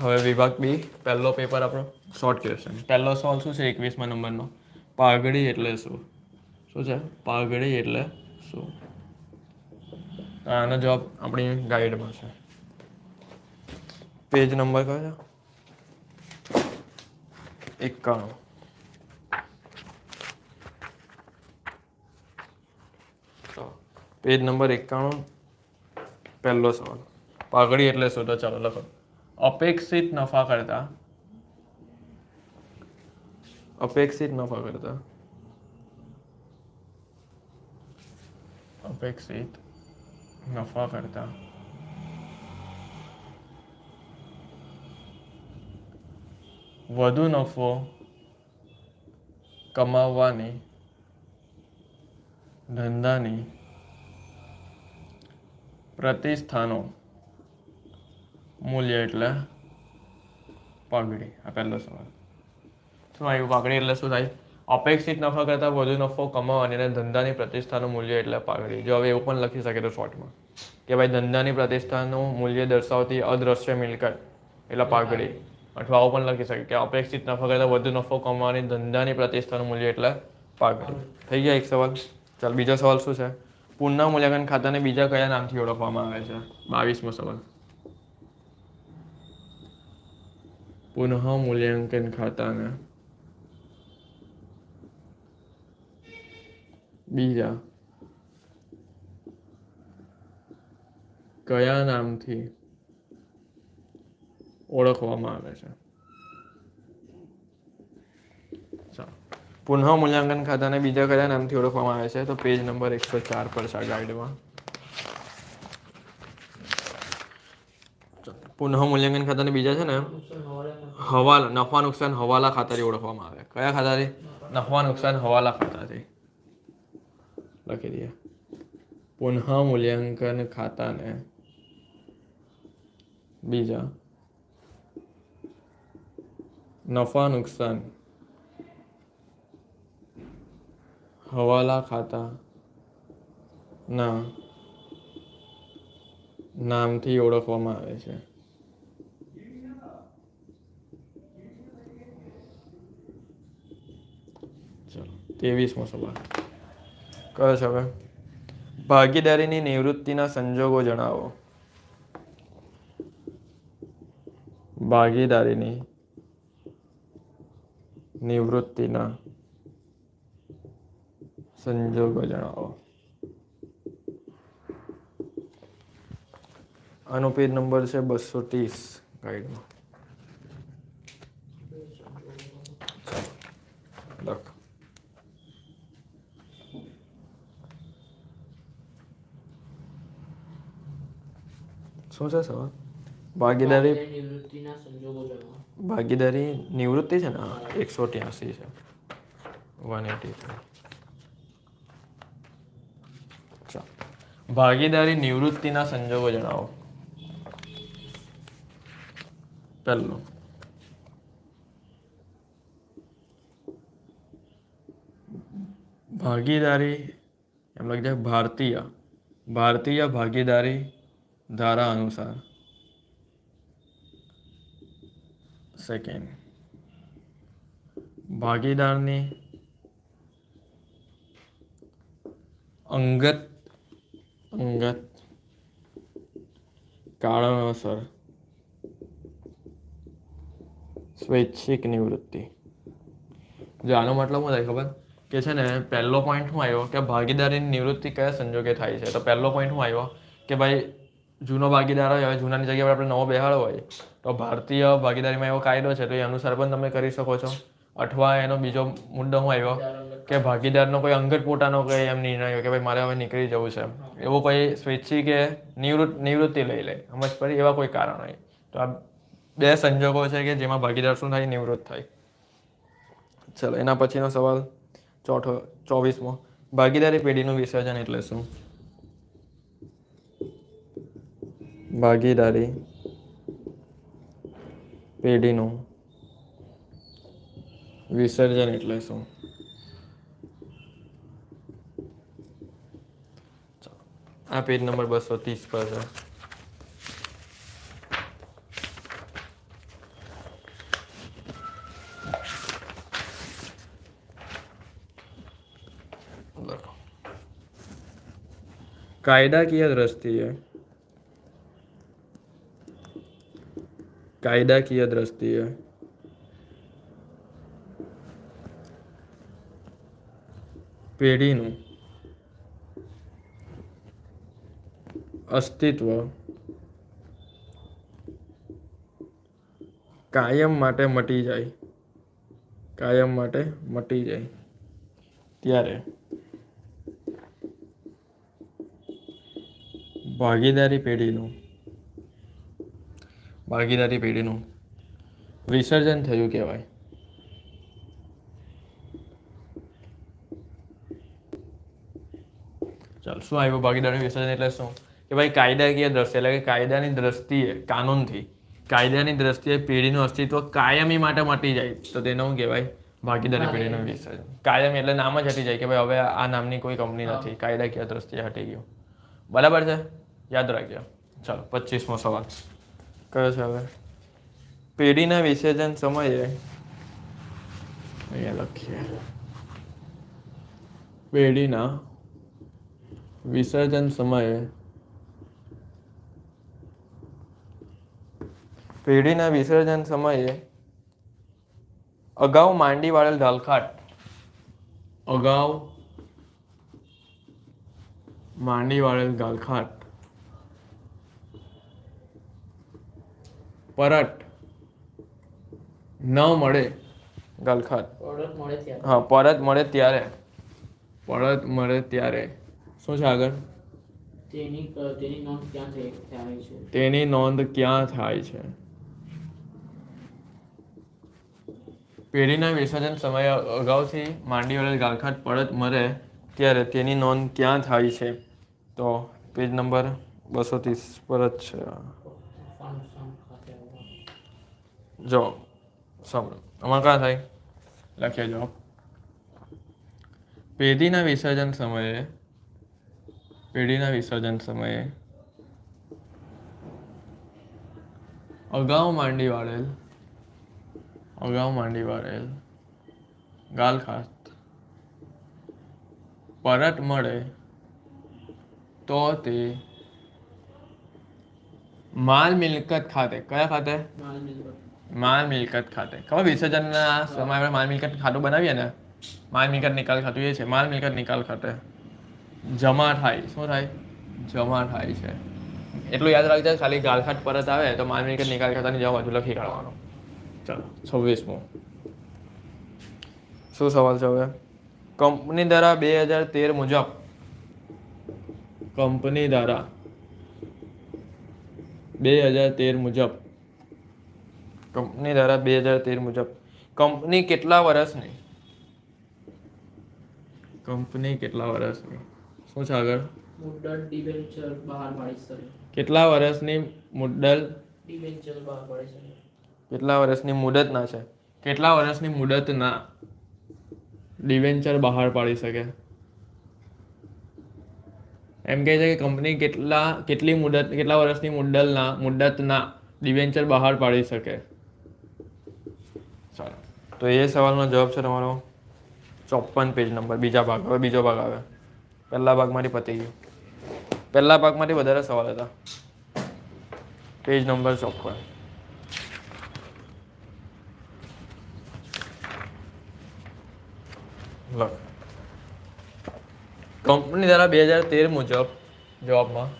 હવે વિભાગ બી પહેલો પેપર આપણો. શોર્ટ ક્વેશ્ચન પહેલો સવાલ શું છે? એકવીસમાં નંબરનો. પાઘડી એટલે શું? શું છે? પાઘડી એટલે શું? આનો જવાબ આપણી ગાઈડમાં છે. પેજ નંબર કયો છે? એકાણું. પેજ નંબર એકાણું પહેલો સવાલ. પાઘડી એટલે શું? તો ચાલો લખો. અપેક્ષિત નફા કરતા અપેક્ષિત નફા કરતા અપેક્ષિત નફા કરતા વધુ નફો કમાવવાની ધંધાની પ્રતિષ્ઠાનો મૂલ્ય એટલે પાઘડી આ પહેલો સવાલ. શું આવ્યું? પાઘડી એટલે શું થાય? અપેક્ષિત નફા કરતાં વધુ નફો કમાવાની અને ધંધાની પ્રતિષ્ઠાનું મૂલ્ય એટલે પાઘડી જો હવે એવું પણ લખી શકે તો શોર્ટમાં કે ભાઈ, ધંધાની પ્રતિષ્ઠાનું મૂલ્ય દર્શાવતી અદ્રશ્ય મિલકત એટલે પાઘડી અથવા આવું પણ લખી શકે કે અપેક્ષિત નફા કરતાં વધુ નફો કમાવાની ધંધાની પ્રતિષ્ઠાનું મૂલ્ય એટલે પાઘડી થઈ ગયા એક સવાલ. ચાલ, બીજો સવાલ શું છે? પુનઃ મૂલ્યાંકન ખાતાને બીજા કયા નામથી ઓળખવામાં આવે છે? બાવીસમો સવાલ. પુનઃ મૂલ્યાંકન ખાતાને બીજા કયા નામથી ઓળખવામાં આવે છે પુનઃ મૂલ્યાંકન ખાતાને બીજા કયા નામથી ઓળખવામાં આવે છે તો પેજ નંબર એકસો ચાર પર છે ગાઈડમાં પુનઃ મૂલ્યાંકન ખાતાને બીજા છે ને હવાલા, નફા, નુકસાન હવાલા ખાતાથી ઓળખવામાં આવે. કયા ખાતાથી? નફા, નુકસાન હવાલા ખાતાથી. લખી દઈએ. પુનઃ મૂલ્યાંકન ખાતાને બીજા નફા, નુકસાન હવાલા ખાતા ના નામથી ઓળખવામાં આવે છે ચલો ત્રેવીસમો સવાલ કયો છે હવે. ભાગીદારીની નિવૃત્તિના સંજોગો જણાવો. ભાગીદારીની નિવૃત્તિના સંજોગો જણાવો. આનો પેજ નંબર છે બસો ત્રીસ ગાઈડમાં લખ શું છે સવાલ? ભાગીદારી ભાગીદારી નિવૃત્તિ છે ને? એકસો ત્યાસી છે. વન એટી ચાલો. ભાગીદારી નિવૃત્તિના સંજોગો જણાવો. પહેલું. ભાગીદારી એમ લખી જાય ભારતીય. ભારતીય ભાગીદારી ધારા અનુસાર સેકન્ડ ભાગીદારની અંગત અંગત કારણોસર સ્વૈચ્છિક નિવૃત્તિ જો આનો મતલબ શું થાય ખબર કે છે ને પહેલો પોઈન્ટ હું આવ્યો કે ભાગીદારીની નિવૃત્તિ કયા સંજોગે થાય છે તો પહેલો પોઈન્ટ હું આવ્યો કે ભાઈ જૂનો ભાગીદાર હોય, હવે જૂનાની જગ્યાએ આપણે નવો બેહાડો હોય, તો ભારતીય ભાગીદારીમાં એવો કાયદો છે, તો એ અનુસાર પણ તમે કરી શકો છો. અથવા એનો બીજો મુદ્દો હું આવ્યો, કે ભાગીદારનો કોઈ અંગત પોતાનો કોઈ એમ નિર્ણય હોય કે ભાઈ મારે હવે નીકળી જવું છે એવો કોઈ સ્વૈચ્છિક કે નિવૃત્ત, નિવૃત્તિ લઈ લે સમજ પડી એવા કોઈ કારણ હોય. તો આ બે સંજોગો છે કે જેમાં ભાગીદાર શું થાય, નિવૃત્ત થાય. ચલો, એના પછીનો સવાલ ચોથો, ચોવીસમો. ભાગીદારી પેઢીનું વિસર્જન એટલે શું? ભાગીદારી પેઢીનું વિસર્જન એટલે શું? આ પેજ નંબર બસો ત્રીસ પર છે. કાયદાકીય દ્રષ્ટિએ કાયદાકીય દ્રષ્ટિએ પેઢીનું અસ્તિત્વ કાયમ માટે મટી જાય કાયમ માટે મટી જાય ત્યારે ભાગીદારી પેઢીનું ભાગીદારી પેઢીનું વિસર્જન થયું કહેવાય. ચાલ શું આવ્યું ભાગીદારી વિસર્જન એટલે શું? કે ભાઈ કાયદાકીય દ્રષ્ટિ એટલે કે કાયદાની દ્રષ્ટિએ કાનૂનથી કાયદાની દ્રષ્ટિએ પેઢીનું અસ્તિત્વ કાયમી માટે મટી જાય. તો તેને શું કહેવાય? ભાગીદારી પેઢીનું વિસર્જન. કાયમી એટલે નામ જ હટી જાય કે ભાઈ હવે આ નામની કોઈ કંપની નથી. કાયદાકીય દ્રષ્ટિએ હટી ગયું. બરાબર છે? યાદ રાખજો. ચાલો પચીસમો સવાલ. કયો છે હવે? પેઢીના વિસર્જન સમયે. અહીંયા લખીએ. પેઢીના વિસર્જન સમયે. પેઢીના વિસર્જન સમયે અગાઉ માંડી વાળેલ ઢાલખાટ. અગાઉ માંડી વાળેલ ગાલખાટ પરટ ન મળે. ત્યારે. હા પરત મળે ત્યારે. પરત મળે ત્યારે. શું છે આગળ? તેની નોંધ ક્યાં થાય છે? તેની નોંધ ક્યાં થાય છે? પેઢીના વિસર્જન સમયે અગાઉથી માંડી વળેલ ગાલખાટ પરત મરે ત્યારે તેની નોંધ ક્યાં થાય છે? તો પેજ નંબર બસો ત્રીસ પર જ છે. જો સાંભળો. આમાં કાં થાય? લખીએ જો. પેઢીના વિસર્જન સમયે પેઢીના વિસર્જન સમયે અગાઉ માંડી વાળેલ અગાઉ માંડી વાળેલ ગાલ ખાત. પરત મળે તો તે માલ મિલકત ખાતે. કયા ખાતે? માલ મિલકત. માલ મિલકત ખાતે. ખબર વિસર્જનના સમય આપણે માલ મિલકત ખાતું બનાવીએ ને માલ મિલકત નિકાલ ખાતું એ છે માલ મિલકત નિકાલ ખાતે જમા થાય. શું થાય? જમા થાય છે. એટલું યાદ રાખજો ખાલી ગાલખાટ પરત આવે તો માલ મિલકત નિકાલ ખાતાની જવાબ બાજુ લખી કાઢવાનો. ચાલો. છવ્વીસમો. શું સવાલ છે હવે? કંપની દ્વારા બે હજાર તેર મુજબ કંપની દ્વારા બે હજાર તેર મુજબ કંપની દ્વારા બે હજાર તેર મુજબ. કંપની કેટલા વર્ષની? કંપની કેટલા વર્ષની? શું છે આગળ? મુદ્દત ડિબેન્ચર બહાર પાડી શકે કેટલા વર્ષની મુદ્દલ? ડિબેન્ચર બહાર પાડી શકે કેટલા વર્ષની મુદતના છે? કેટલા વર્ષની મુદતના ડિવેન્ચર બહાર પાડી શકે? એમ કહે છે કે કંપની કેટલા કેટલી મુદત કેટલા વર્ષની મુદ્દલના મુદ્દતના ડિવેન્ચર બહાર પાડી શકે? તો એ સવાલનો જવાબ છે તમારો ચોપન પેજ નંબર બીજા ભાગ. હવે બીજો ભાગ આવે. પહેલા ભાગમાંથી પતી ગયું. પહેલા ભાગમાંથી વધારે સવાલ હતા. પેજ નંબર ચોપન કંપની દ્વારા બે હજાર તેર મુજબ જવાબમાં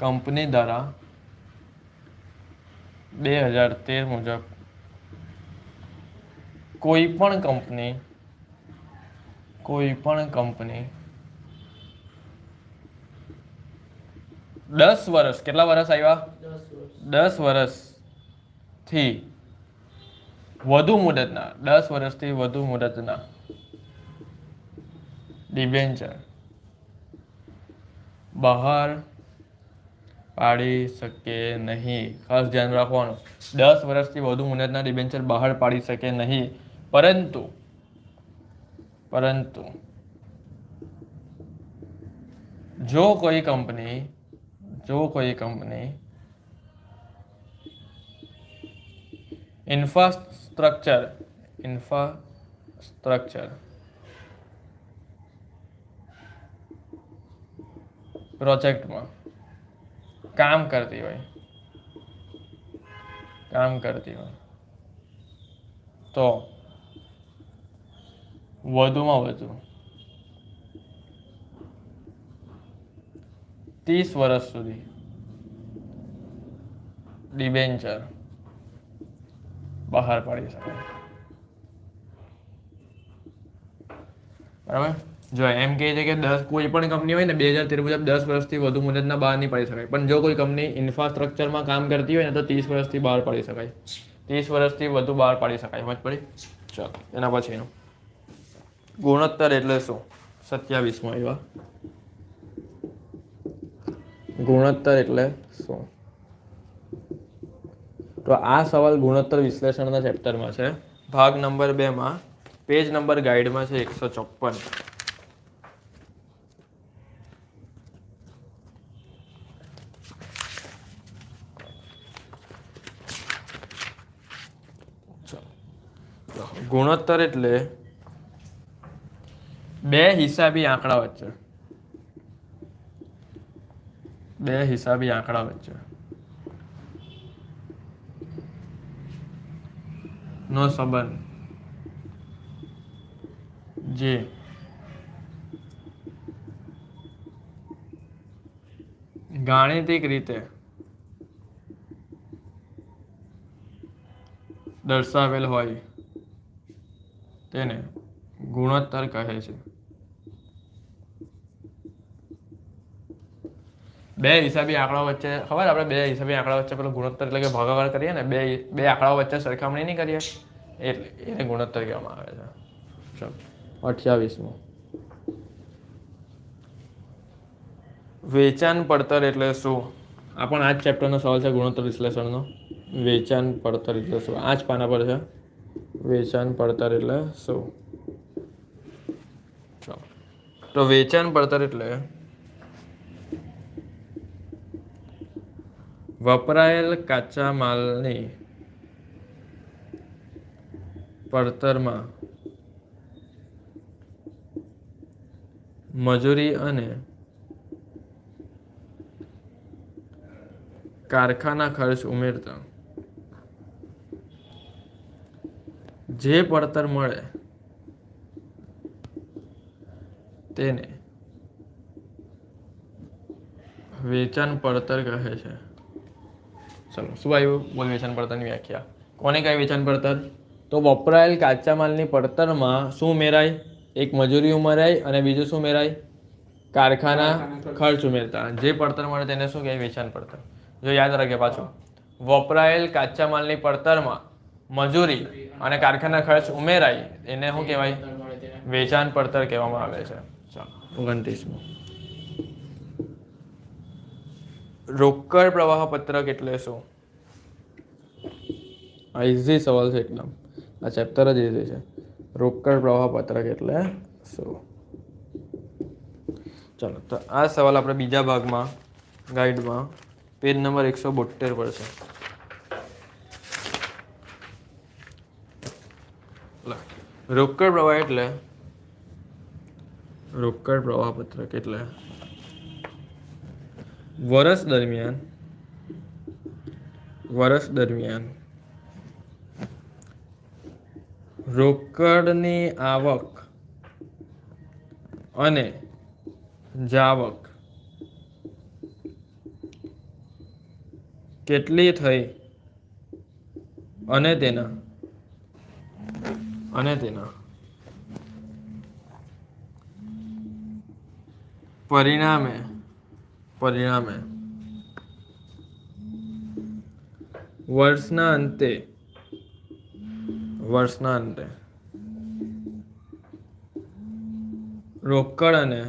કંપની દ્વારા બે હજાર તેર મુજબ કોઈ પણ કંપની, કોઈ પણ કંપની દસ વર્ષ, કેટલા વર્ષ આવ્યા? દસ વર્ષથી વધુ મુદતના, દસ વર્ષથી વધુ મુદતના ડિબેન્ચર બહાર પાડી શકે નહીં. ખાસ ધ્યાન રાખવાનું. દસ વર્ષથી વધુ મુદતના ડિબેન્ચર બહાર પાડી શકે નહીં. પરંતુ પરંતુ જો કોઈ કંપની જો કોઈ કંપની ઇન્ફ્રાસ્ટ્રક્ચર ઇન્ફ્રાસ્ટ્રક્ચર પ્રોજેક્ટમાં કામ કરતી હોય કામ કરતી હોય તો વધુમાં વધુ. ત્રીસ વર્ષ સુધી. ડિબેન્ચર. બહાર પાડી શકાય બરાબર? જો એમ કહે છે કે દસ, કોઈ પણ કંપની હોય ને, બે હજાર તેર મુજબ દસ વર્ષથી વધુ મુદતના બહાર નહીં પાડી શકાય. પણ જો કોઈ કંપની ઇન્ફ્રાસ્ટ્રક્ચરમાં કામ કરતી હોય ને, તો ત્રીસ વર્ષથી બહાર પાડી શકાય. ત્રીસ વર્ષથી વધુ બહાર પાડી શકાય. સમજ પડી? ચાલો, એના પછીનું ગુણોત્તર એટલે શું? સત્યાવીસમાં આવ્યા ગુણોત્તર એટલે શું? તો આ સવાલ ગુણોત્તર વિશ્લેષણના ચેપ્ટરમાં છે. ભાગ નંબર બેમાં પેજ નંબર ગાઈડમાં છે એકસો ચોપન ગુણોત્તર એટલે બે હિસાબી આંકડા વચ્ચે. બે હિસાબી આંકડા વચ્ચે. નો સંબંધ. જે. ગાણિતિક રીતે દર્શાવેલ હોય તેને ગુણોત્તર કહે છે. બે હિસાબી આંકડાઓ વચ્ચે ખબર? આપણે બે હિસાબી આંકડા વચ્ચે પેલો ગુણોત્તર એટલે કે ભાગાકાર કરીએ ને બે બે આંકડાઓ વચ્ચે સરખામણી નહીં કરીએ એટલે એને ગુણોત્તર કહેવામાં આવે છે. ચાલો. અઠ્યાવીસમો. વેચાણ પડતર એટલે શું? આ પણ આ જ ચેપ્ટરનો સવાલ છે ગુણોત્તર વિશ્લેષણનો. વેચાણ પડતર એટલે શું? આ જ પાના પર છે. વેચાણ પડતર એટલે શું? ચાલો. તો વેચાણ પડતર એટલે વપરાયેલ કાચા માલની પડતરમાં મજૂરી અને કારખાના ખર્ચ ઉમેરતા. જે પડતર મળે તેને વેચાણ પડતર કહે છે. ચલો. શું આવ્યું? બોલ વેચાણ પડતરની વ્યાખ્યા. કોને કહે વેચાણ પડતર તો વપરાયેલ કાચા માલની પડતરમાં શું ઉમેરાય? એક મજૂરી ઉમેરાય અને બીજું શું ઉમેરાય? કારખાના ખર્ચ ઉમેરતા. જે પડતર મળે તેને શું કહેવાય? વેચાણ પડતર. જો યાદ રાખે પાછું. વપરાયેલ કાચા માલની પડતરમાં મજૂરી અને કારખાના ખર્ચ ઉમેરાય. એને શું કહેવાય? વેચાણ પડતર કહેવામાં આવે છે. ચાલો. ઓગણત્રીસમું. રોકડ પ્રવાહ પત્રક એટલે શું? આ ઇઝી સવાલ છે એકદમ. આ ચેપ્ટર જ ઇઝી છે. રોકડ પ્રવાહ પત્રક એટલે શું? ચાલો, તો આ સવાલ આપણે બીજા ભાગમાં ગાઈડમાં પેજ નંબર એકસો બોતેર પર છે. રોકડ પ્રવાહ એટલે, રોકડ પ્રવાહ પત્રક એટલે વર્ષ દરમિયાન વર્ષ દરમિયાન રોકડની આવક અને જાવક કેટલી થઈ અને તેના અને તેના પરિણામે પરિણામે. વર્ષના અંતે. વર્ષના અંતે. રોકડ અને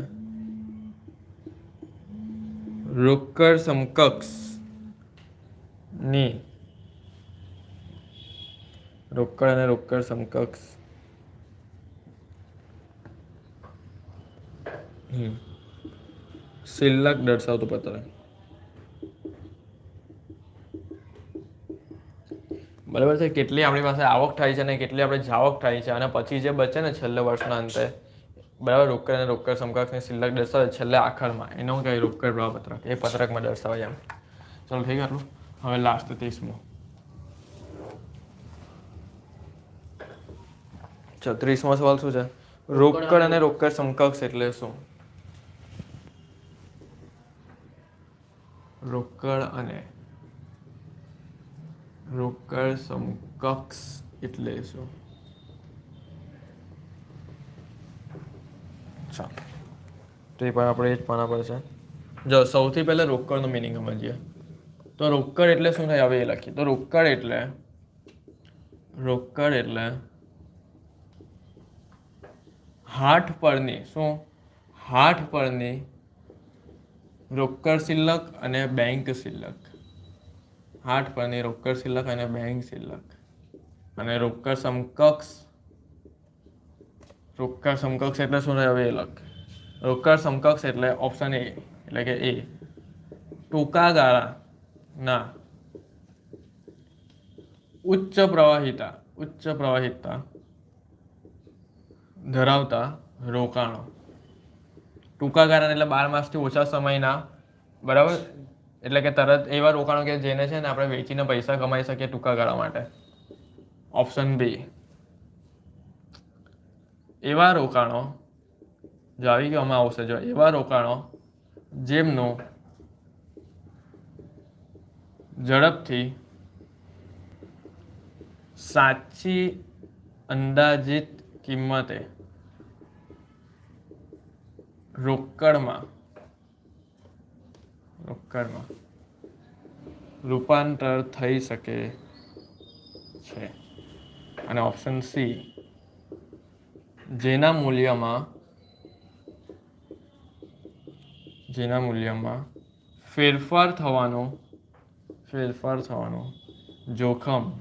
રોકડ સમકક્ષની રોકડ અને રોકડ સમકક્ષ હમ શિલ્લક દર્શાવતું પત્રક બરાબર છે? કેટલી આપણી પાસે આવક થાય છે અને કેટલી આપણે જાવક થાય છે અને પછી જે બચે ને છેલ્લે વર્ષના અંતે. બરાબર? રોકડ અને રોકડ સમકક્ષની શિલ્લક દર્શાવે છેલ્લે આખરમાં. એનો હું કહેવાય રોકડ પ્રવાહ પત્રક એ પત્રકમાં દર્શાવાય એમ. ચાલો થઈ ગયું હવે લાસ્ટ ત્રીસમું. છત્રીસમો સવાલ શું છે? રોકડ અને રોકડ સમકક્ષ એટલે શું? રોકડ અને રોકડ સમકક્ષ એટલે શું? ચાલો. તો એ પણ આપણે એ જ પાના પર છે. જો સૌથી પહેલાં રોકડનો મિનિંગ સમજીએ. તો રોકડ એટલે શું થાય? હવે એ લખીએ. તો રોકડ એટલે રોકડ એટલે હાથ પરની શું? હાથ પરની રોકડ શિલ્લક અને બેંક શિલ્લક હાથ પરની રોકડ શિલ્લક અને બેંક શિલ્લક અને રોકડ સમકક્ષ રોકડ સમકક્ષ એટલે શું હવે એ લખ. રોકડ સમકક્ષ એટલે ઓપ્શન એ એટલે કે એ ટૂંકા ગાળાના ઉચ્ચ પ્રવાહિતા ઉચ્ચ પ્રવાહિતા ધરાવતા રોકાણો. ટૂંકા ગાળાના એટલે બાર માસથી ઓછા સમયના, બરાબર? એટલે કે તરત એવા રોકાણો કે જેને છે ને આપણે વેચીને પૈસા કમાઈ શકીએ ટૂંકા ગાળા માટે. ઓપ્શન બી એવા રોકાણો, જો આવી ગયો આવશે, જો એવા રોકાણો જેમનું ઝડપથી સાચી અંદાજિત કિંમતે રોકડમાં. રોકડમાં. રૂપાંતર થઈ શકે છે. અને ઓપ્શન સી જેના મૂલ્યમાં જેના મૂલ્યમાં ફેરફાર થવાનો ફેરફાર થવાનો જોખમ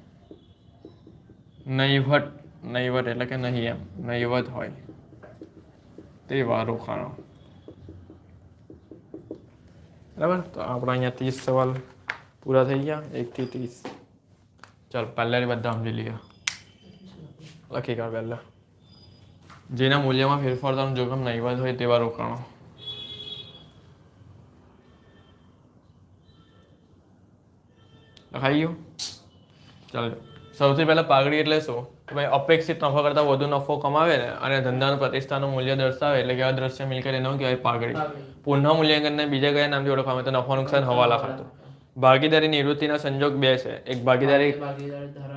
નહીવટ નહીવટ એટલે કે નહીં એમ, નહીવત હોય, તેવા રોકાણો. બરાબર? તો આપણે અહીંયા ત્રીસ સવાલ પૂરા થઈ ગયા. એકથી ત્રીસ. ચાલ, પહેલાંની બધા સમજી લઈએ. લખી કાઢ પહેલાં. જેના મૂલ્યમાં ફેરફાર થવાનું જોખમ નહીવત હોય તેવા રોકાણો. લખાઈ ગયું? ચાલો. સૌથી પહેલાં પાઘડી એટલે શું? કે ભાઈ અપેક્ષિત નફા કરતાં વધુ નફો કમાવે ને અને ધંધાનું પ્રતિષ્ઠાનું મૂલ્ય દર્શાવે એટલે કે અદ્રશ્ય મિલકત એનું કહેવાય પાઘડી. પુનઃ મૂલ્યાંકનને બીજા કયા નામથી ઓળખવામાં તો નફા નુકસાન હવાલા ખાતું. ભાગીદારી નિવૃત્તિના સંજોગ બે છે. એક ભાગીદારી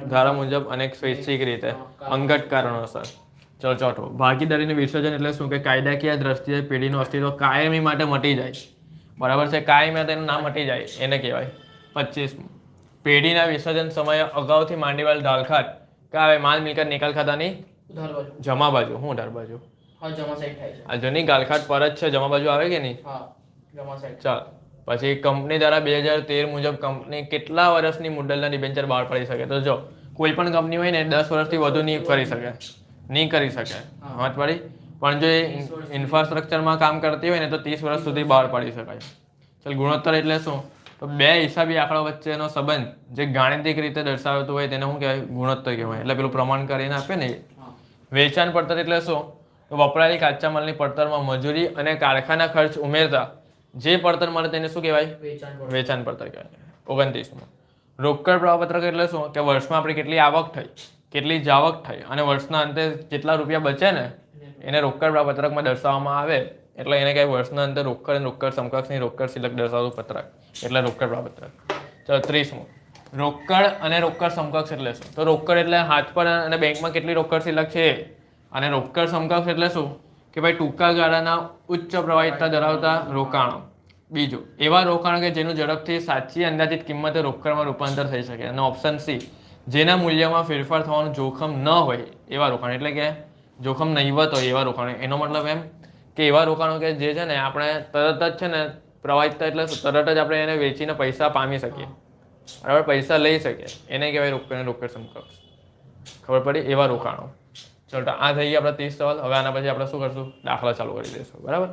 ધારા મુજબ અને એક સ્વૈચ્છિક રીતે. અંગત કારણોસર. ચલો, ચોથો. ભાગીદારીનું વિસર્જન એટલે શું? કે કાયદાકીય દ્રષ્ટિએ પેઢીનું અસ્તિત્વ કાયમી માટે મટી જાય. બરાબર છે? કાયમી એનું નામ મટી જાય. એને કહેવાય પચીસમું. પેઢીના વિસર્જન સમયે અગાઉથી માંડીવાલ ઢાલખાત કે હવે માલ મિલકત નિકાલ ખાતાની જમા બાજુ બાજુ હા થાય છે. આ જૂની ગાલખાટ પર જ છે જમા બાજુ આવે કે નહીં? ચાલ. પછી કંપની દ્વારા બે હજાર તેર મુજબ કંપની કેટલા વર્ષની મુદ્દલના ડિબેન્ચર બહાર પાડી શકે? તો જો કોઈ પણ કંપની હોય ને દસ વર્ષથી વધુ નહીં કરી શકે. નહીં કરી શકે. સમજ પડી? પણ જો એ ઇન્ફ્રાસ્ટ્રક્ચરમાં કામ કરતી હોય ને તો ત્રીસ વર્ષ સુધી બહાર પાડી શકાય. ચાલ ગુણોત્તર એટલે શું? તો બે હિસાબી આંકડા વચ્ચેનો સંબંધ જે ગાણિતિક રીતે દર્શાવતો હોય તેને શું કહેવાય ગુણોત્તર કહેવાય. એટલે પેલું પ્રમાણ કરીને આપે ને વેચાણ પડતર એટલે શું? તો વપરાયેલી કાચા માલની પડતરમાં મજૂરી અને કારખાના ખર્ચ ઉમેરતા જે પડતર મળે તેને શું કહેવાય? વેચાણ પડતર. કહેવાય. ઓગણત્રીસમાં. રોકડ પ્રમાણપત્રક એટલે શું? કે વર્ષમાં આપણી કેટલી આવક થઈ કેટલી જાવક થઈ અને વર્ષના અંતે જેટલા રૂપિયા બચે ને એને રોકડ પ્રમાણપત્રકમાં દર્શાવવામાં આવે. એટલે એને કહેવાય વર્ષના અંતે રોકડ અને રોકડ સમકક્ષની રોકડ સિલક દર્શાવતું પત્રક એટલે રોકડ પ્રવાહપત્રક ચલો, ત્રીસમું. રોકડ અને રોકડ સમકક્ષ એટલે શું? તો રોકડ એટલે હાથ પર અને બેંકમાં કેટલી રોકડ સિલક છે? અને રોકડ સમકક્ષ એટલે શું? કે ભાઈ ટૂંકા ગાળાના ઉચ્ચ પ્રવાહિતતા ધરાવતા રોકાણો. બીજું, એવા રોકાણો કે જેનું ઝડપથી સાચી અંદાજિત કિંમતે રોકડમાં રૂપાંતર થઈ શકે. અને ઓપ્શન સી જેના મૂલ્યમાં ફેરફાર થવાનું જોખમ ન હોય એવા રોકાણ. એટલે કે જોખમ નહીવત હોય એવા રોકાણો. એનો મતલબ એમ? કે એવા રોકાણો કે જે છે ને આપણે તરત જ છે ને પ્રવાહિતતા એટલે તરત જ આપણે એને વેચીને પૈસા પામી શકીએ. બરાબર? પૈસા લઈ શકીએ. એને કહેવાય રોકડ રોકડ સમકક્ષ. ખબર પડી? એવા રોકાણો. ચલો આ થઈ ગયા આપણા ત્રીસ સવાલ. હવે આના પછી આપણે શું કરશું? દાખલા ચાલુ કરી દઈશું. બરાબર?